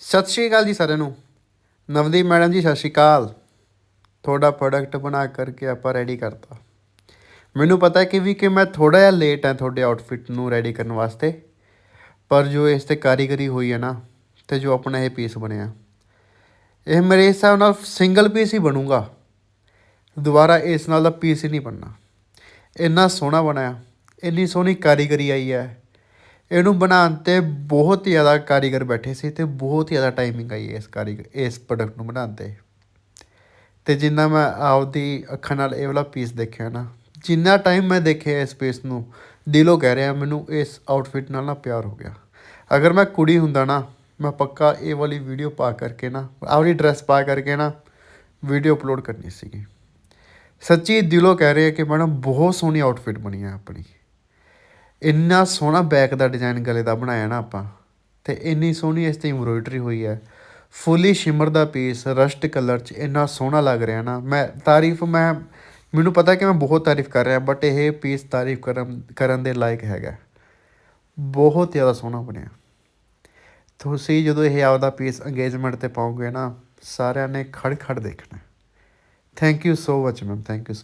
ਸਤਿ ਸ਼੍ਰੀ ਅਕਾਲ ਜੀ ਸਾਰਿਆਂ ਨੂੰ। ਨਵਦੀਪ ਮੈਡਮ ਜੀ, ਸਤਿ ਸ਼੍ਰੀ ਅਕਾਲ। ਤੁਹਾਡਾ ਪ੍ਰੋਡਕਟ ਬਣਾ ਕਰਕੇ ਆਪਾਂ ਰੈਡੀ ਕਰਤਾ। ਮੈਨੂੰ ਪਤਾ ਹੈ ਕਿ ਵੀ ਕਿ ਮੈਂ ਥੋੜਾ ਜਿਹਾ ਲੇਟ ਹਾਂ ਤੁਹਾਡੇ ਆਊਟਫਿਟ ਨੂੰ ਰੈਡੀ ਕਰਨ ਵਾਸਤੇ, ਪਰ ਜੋ ਇਸ ਤੇ ਕਾਰੀਗਰੀ ਹੋਈ ਹੈ ਨਾ, ਤੇ ਜੋ ਆਪਣਾ ਇਹ ਪੀਸ ਬਣਿਆ, ਇਹ ਮੇਰੇ ਹਿਸਾਬ ਨਾਲ ਸਿੰਗਲ ਪੀਸ ਹੀ ਬਣੂਗਾ। ਦੁਬਾਰਾ ਇਸ ਨਾਲ ਦਾ ਪੀਸ ਹੀ ਨਹੀਂ ਬਣਨਾ। ਇੰਨਾ ਸੋਹਣਾ ਬਣਾਇਆ ਇੰਨੀ ਸੋਹਣੀ ਕਾਰੀਗਰੀ ਆਈ ਹੈ। ਇਹਨੂੰ ਬਣਾਉਣ ਤੇ ਬਹੁਤ ਹੀ ਜ਼ਿਆਦਾ ਕਾਰੀਗਰ ਬੈਠੇ ਸੀ ਤੇ ਬਹੁਤ ਹੀ ਜ਼ਿਆਦਾ ਟਾਈਮਿੰਗ ਆਈ ਇਸ ਕਾਰੀਗਰ, ਇਸ ਪ੍ਰੋਡਕਟ ਨੂੰ ਬਣਾਉਣ ਤੇ। ਤੇ ਜਿੰਨਾ ਮੈਂ ਆਪਦੀ ਅੱਖਾਂ ਨਾਲ ਇਹ ਵਾਲਾ ਪੀਸ ਦੇਖਿਆ ਨਾ, ਜਿੰਨਾ ਟਾਈਮ ਮੈਂ ਦੇਖਿਆ ਇਸ ਪੀਸ ਨੂੰ, ਦਿਲੋਂ ਕਹਿ ਰਿਹਾ ਮੈਨੂੰ ਇਸ ਆਊਟਫਿਟ ਨਾਲ ਨਾ ਪਿਆਰ ਹੋ ਗਿਆ। ਅਗਰ ਮੈਂ ਕੁੜੀ ਹੁੰਦਾ ਨਾ, ਮੈਂ ਪੱਕਾ ਇਹ ਵਾਲੀ ਵੀਡੀਓ ਪਾ ਕਰਕੇ ਨਾ ਆਪਣੀ ਡਰੈਸ ਪਾ ਕਰਕੇ ਨਾ ਵੀਡੀਓ ਅਪਲੋਡ ਕਰਨੀ ਸੀਗੀ। ਸੱਚੀ ਦਿਲੋਂ ਕਹਿ ਰਿਹਾ ਕਿ ਮੈਡਮ ਬਹੁਤ ਸੋਹਣੀ ਆਊਟਫਿਟ ਬਣੀ ਹੈ ਆਪਣੀ। ਇੰਨਾ ਸੋਹਣਾ ਬੈਕ ਦਾ ਡਿਜ਼ਾਈਨ ਗਲੇ ਦਾ ਬਣਾਇਆ ਨਾ ਆਪਾਂ, ਤੇ ਇੰਨੀ ਸੋਹਣੀ ਇਸ ਤੇ ਐਮਬ੍ਰੋਇਡਰੀ ਹੋਈ ਹੈ। ਫੁੱਲੀ ਸ਼ਿਮਰ ਦਾ ਪੀਸ ਰਸਟ ਕਲਰ ਚ ਇੰਨਾ ਸੋਹਣਾ ਲੱਗ ਰਿਹਾ ਨਾ। ਮੈਂ ਤਾਰੀਫ, ਮੈਂ, ਮੈਨੂੰ ਪਤਾ ਕਿ ਮੈਂ ਬਹੁਤ ਤਾਰੀਫ ਕਰ ਰਿਹਾ ਬਟ ਇਹ ਪੀਸ ਤਾਰੀਫ ਕਰਨ ਕਰਨ ਦੇ ਲਾਇਕ ਹੈਗਾ। ਬਹੁਤ ਜ਼ਿਆਦਾ ਸੋਹਣਾ ਬਣਿਆ। ਤੁਸੀਂ ਜਦੋਂ ਇਹ ਆਪਦਾ ਪੀਸ ਅੰਗੇਜਮੈਂਟ ਤੇ ਪਾਉਂਗੇ ਨਾ, ਸਾਰਿਆਂ ਨੇ ਖੜ ਖੜ ਦੇਖਣਾ। Thank you so much ma'am thank you so